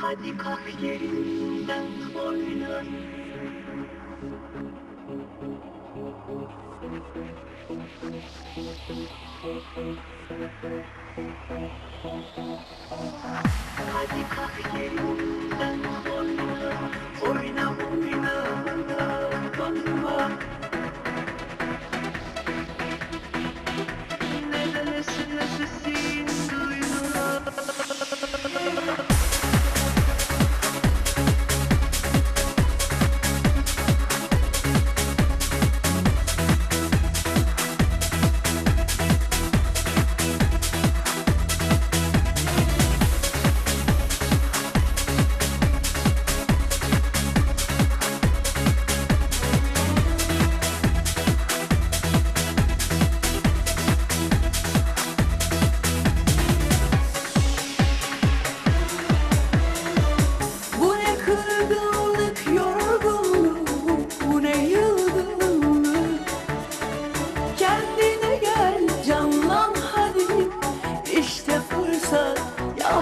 Hadi kalk yerinden oyna. Hadi kalk yerinden oyna.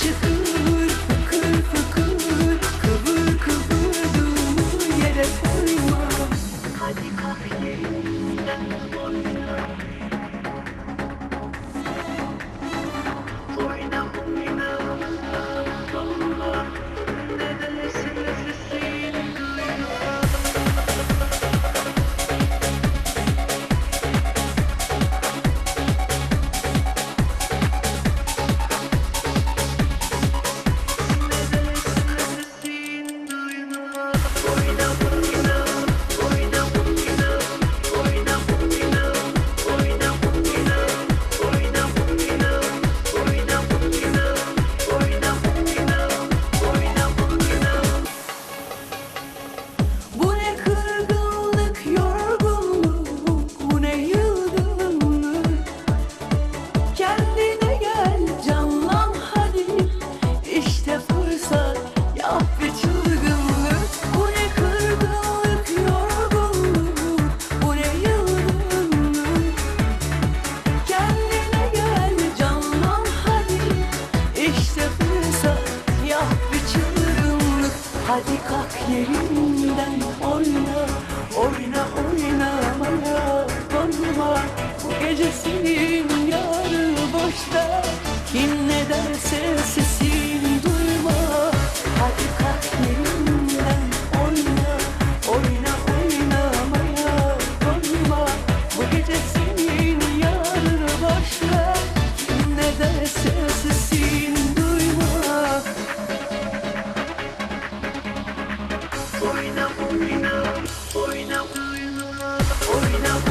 Hadi kahveleri, sen de Hadi kalk yerinden. Oyna, oyna, oyna, oyna, oyna.